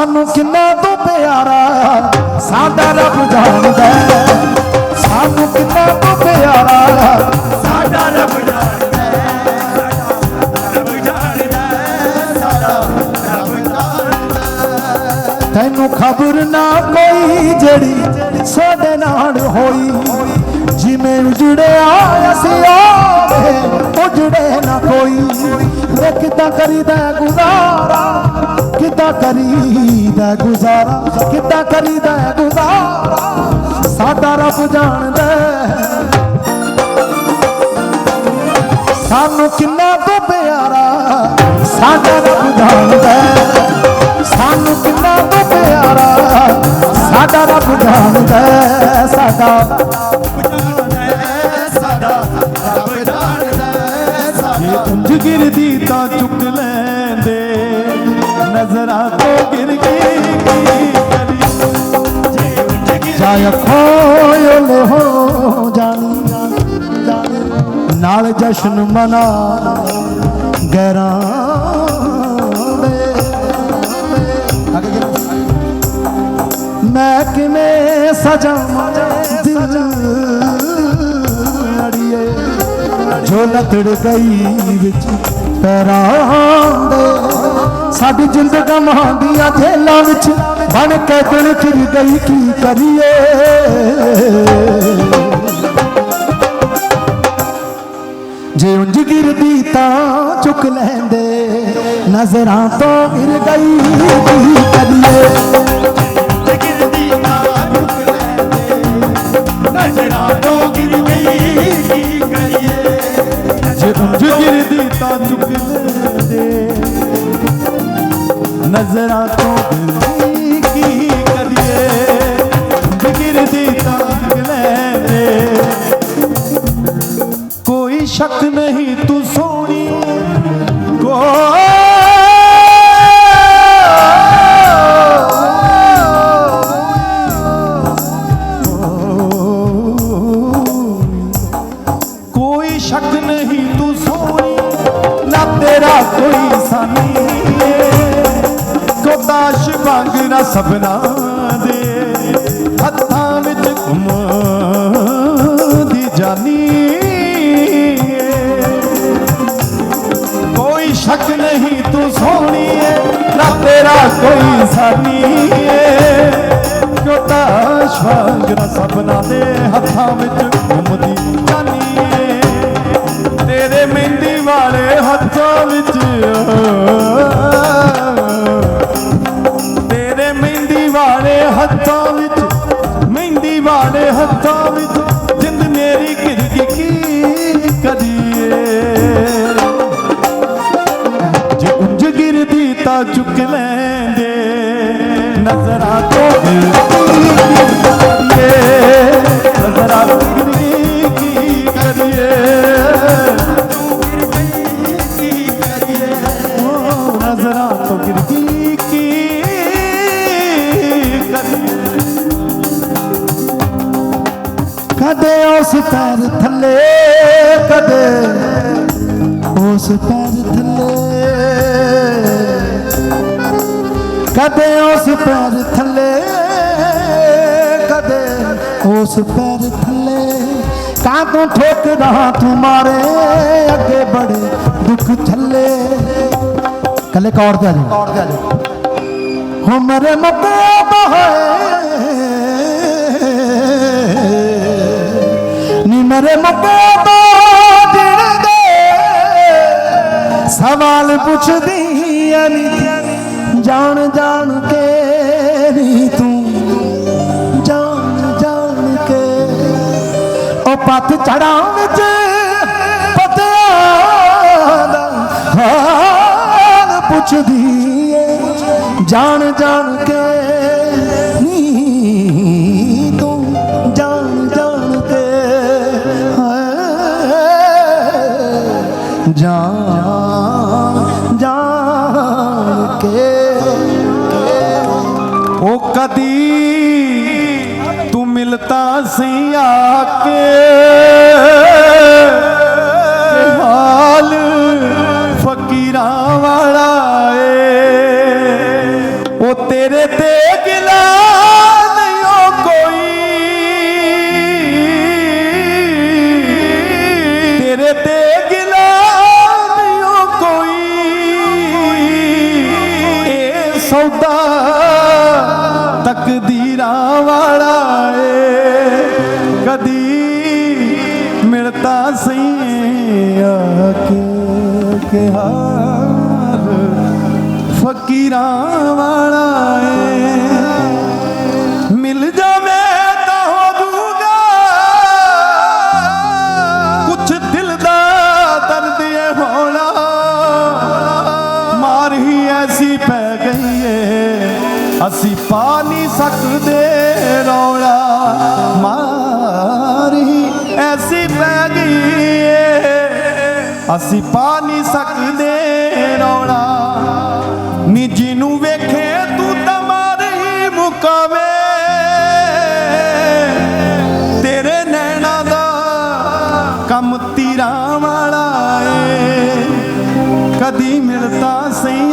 ਸਾਨੂੰ ਕਿੰਨਾ ਤੂੰ ਪਿਆਰਾ ਸਾਡਾ ਰੱਬ ਜਾਣਦਾ ਸਾਨੂੰ ਕਿੰਨਾ ਤੂੰ ਪਿਆਰਾ ਸਾਡਾ ਰੱਬ ਜਾਣਦਾ ਰੱਬ ਜਾਣਦਾ ਸਾਡਾ ਰੱਬ ਜਾਣਦਾ ਤੈਨੂੰ ਖਬਰ ਨਾ ਕੋਈ ਜਿਹੜੀ ਸਾਡੇ ਨਾਲ ਹੋਈ। ਜਿਵੇਂ ਉਜੜਿਆ ਅਸੀਂ ਆਵੇ ਉਜੜੇ ਨਾ ਕੋਈ। ਵੇ ਕਿੱਦਾਂ ਕਰੀਦਾ ਹੈ ਗੁਜ਼ਾਰਾ ਕਿੱਦਾਂ ਕਰੀਦਾ ਗੁਜ਼ਾਰਾ? ਕਿੱਦਾਂ ਕਰੀਦਾ ਹੈ ਗੁਜ਼ਾਰਾ? ਸਾਡਾ ਰੱਬ ਜਾਣਦਾ ਸਾਨੂੰ ਕਿੰਨਾ ਤੂੰ ਪਿਆਰਾ ਸਾਡਾ ਰੱਬ ਜਾਣਦਾ ਸਾਨੂੰ ਕਿੰਨਾ ਤੂੰ ਪਿਆਰਾ ਸਾਡਾ ਰੱਬ ਜਾਣਦਾ ਸਾਡਾ ਜਾਣਦਾ ਸਾਡਾ ਰੱਬ ਜਾਣਦਾ ਹੈ, ਉਂਝ ਗਿਰਦੀ ਤਾਂ ਚੁੱਕ ਲੈ। ਨਜ਼ਰਾਂ ਤੋਂ ਗਿਰ ਗਈ ਕੀ ਕਰੀ ਜੇ ਉੱਠ ਕੇ ਜਾਇ ਖੋਇਲ ਹੋ। ਨਾਲ ਜਸ਼ਨ ਮਨਾ ਗੈਰਾਂ ਮੈਂ ਕਿਵੇਂ ਸਜਾਵਾਂ ਦਿਲ ਅੜੀਏ? ਜੋ ਲਤੜ ਗਈ ਵਿੱਚ ਪੈਰਾਂ ਦੇ। ਸਾਡੀ ਜ਼ਿੰਦਗਾ ਮਹਾਂਦੀਆਂ ਜੇਲਾਂ ਵਿੱਚ ਬਣ ਕੇ ਦਿਲ ਫਿਰ ਗਈ ਕੀ ਕਰੀਏ? ਜੇ ਉਂਝ ਗਿਰਦੀ ਤਾਂ ਚੁੱਕ ਲੈਂਦੇ, ਨਜ਼ਰਾਂ ਤੋਂ ਗਿਰ ਗਈ ਕੀ ਕਰੀਏ? ਨਜ਼ਰਾਂ ਤੋਂ ਗਿਰਦੀ ਕੀ ਕਰੀਏ? ਉਂਝ ਗਿਰਦੀ ਤਾਂ ਚੁੱਕ ਕੋਈ ਸ਼ੱਕ ਨਹੀਂ ਤੂੰ ਸੋਹਣੀ। ਕੋਈ ਸ਼ੱਕ ਨਹੀਂ ਤੂੰ ਸੋਹਣੀ। ਨਾ ਤੇਰਾ ਕੋਈ ਸਾਨੀ। ਕੋਤਾਸ਼ ਵਾਂਗ ਨਾ ਸਭਨਾ ਦੇ। ਹੱਥਾਂ ਵਿੱਚ ਘੁੰਮ ਦੀ ਜਾਨੀ ਕੋਈ ਸ਼ੱਕ ਨਹੀਂ ਤੂੰ ਸੋਹਣੀ ਏ, ਨਾ ਤੇਰਾ ਕੋਈ ਸਾਨੀ ਏ। ਕੋਤਾ ਸ਼ਵਾਂਗ ਨਾ ਸਭਨਾ ਦੇ, ਹੱਥਾਂ ਵਿੱਚ ਗਿਰਦੀ ਚੁੱਕ ਲੈਂਦੇ। ਨਜ਼ਰਾਂ ਤੋਂ ਗਿਰਦੀ ਕਰੀਏ ਨਜ਼ਰਾਂ ਤੋਂ ਗਿਰਦੀ ਕੀ ਕਰੀਏ ਨਜ਼ਰਾਂ ਤੋਂ ਗਿਰਦੀ ਕੀ ਕਰੀਏ ਕਦੇ ਉਸ ਪੈਰ ਥੱਲੇ, ਕਦੇ ਉਸ ਪੈਰ ਥੱਲੇ। ਕਦੇ ਉਸ ਪੈਰ ਥੱਲੇ ਕਦੇ ਉਸ ਪੈਰ ਥੱਲੇ ਕਾਂ ਤੂੰ ਠੋਕਦਾ ਤੂੰ ਮਾਰੇ ਅੱਗੇ ਬੜੇ ਦੁੱਖ ਥੱਲੇ ਕੱਲੇ ਕੌਰ ਤੇ ਆ ਜਾ ਕੌਰ ਤੇ ਆ ਜਾ ਹੋ ਮੇਰੇ ਮੁੱਕੇ ਬਹੇ ਨੀ ਮੇਰੇ ਮੁੱਕੇ ਤੋਂ ਜਿਣਦੇ ਸਵਾਲ ਪੁੱਛਦੀ ਐ ਨੀ ਜਾਣ ਜਾਣ ਕੇ ਨੀ ਤੂੰ। ਜਾਣ ਜਾਣ ਕੇ। ਉਹ ਪੱਤ ਚੜਾਂ ਵਿੱਚ ਪਤਿਆਂ ਦਾ ਹਾਲ ਪੁੱਛਦੀ ਏ। ਜਾਣ ਜਾਣ ਕਦੀ ਤੂੰ ਮਿਲਤਾ ਸੀ ਆ ਕੇ। ਹਾਲ ਫਕੀਰਾਂ ਵਾਲਾ ਏ। ਉਹ ਤੇਰੇ ਤੇ ਗਿਲਾ ਨਹੀਂ ਓ ਕੋਈ। ਤੇਰੇ ਤੇ ਗਿਲਾ ਨਹੀਂ ਓ ਕੋਈ। ਇਹ ਸੌਦਾ ਵਾਲਾ ਏ। ਕਦੀ ਮਿਲਤਾ ਸਹੀ ਆ ਕੇ ਹਾਲ ਫਕੀਰਾਂ ਵਾਲਾ ਏ। ਅਸੀਂ ਪਾ ਨਹੀਂ ਸਕਦੇ ਰੌਲਾ। ਮਾਰੀ ਐਸੀ ਪੈ ਗਈ ਅਸੀਂ ਪਾ ਨਹੀਂ ਸਕਦੇ ਰੌਲਾ। ਨੀ ਜਿਹਨੂੰ ਵੇਖੇ ਤੂੰ ਤਾਂ ਮਾਰੀ ਮੁਕਾਵੇ। ਤੇਰੇ ਨੈਣਾ ਦਾ ਕੰਮ ਤੀਰਾਂ ਵਾਲਾ ਏ। ਕਦੀ ਮਿਲਦਾ ਸਹੀ